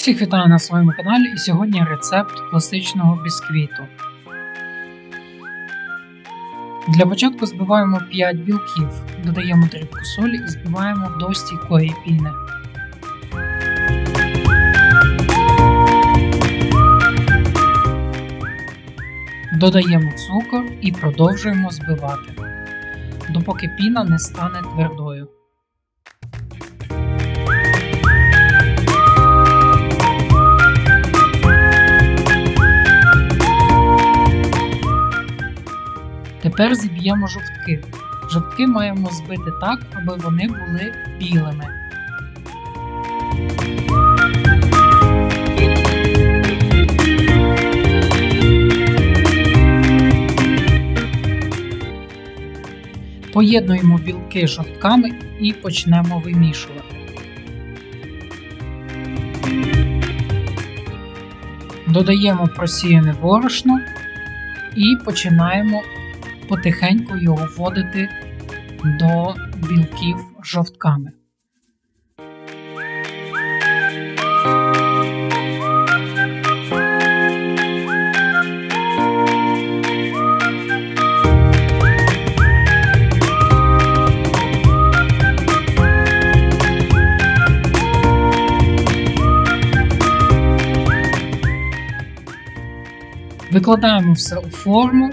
Всіх вітаю на своєму каналі і сьогодні рецепт класичного бісквіту. Для початку збиваємо 5 білків, додаємо дрібку солі і збиваємо до стійкої піни. Додаємо цукор і продовжуємо збивати, допоки піна не стане твердою. Тепер зіб'ємо жовтки. Жовтки маємо збити так, аби вони були білими. Поєднуємо білки жовтками і почнемо вимішувати. Додаємо просіяне борошно і починаємо потихеньку його вводити до білків жовтками. Викладаємо все у форму.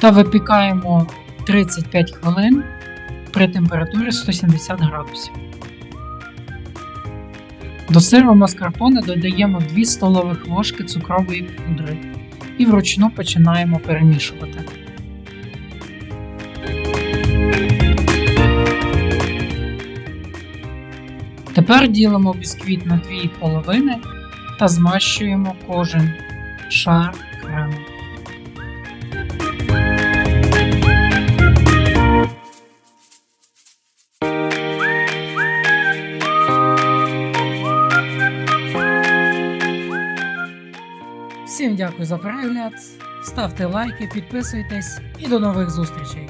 Та випікаємо 35 хвилин при температурі 170 градусів. До сиру маскарпоне додаємо 2 столових ложки цукрової пудри і вручну починаємо перемішувати. Тепер ділимо бісквіт на дві половини та змащуємо кожен шар кремом. Всім дякую за перегляд, ставте лайки, підписуйтесь і до нових зустрічей!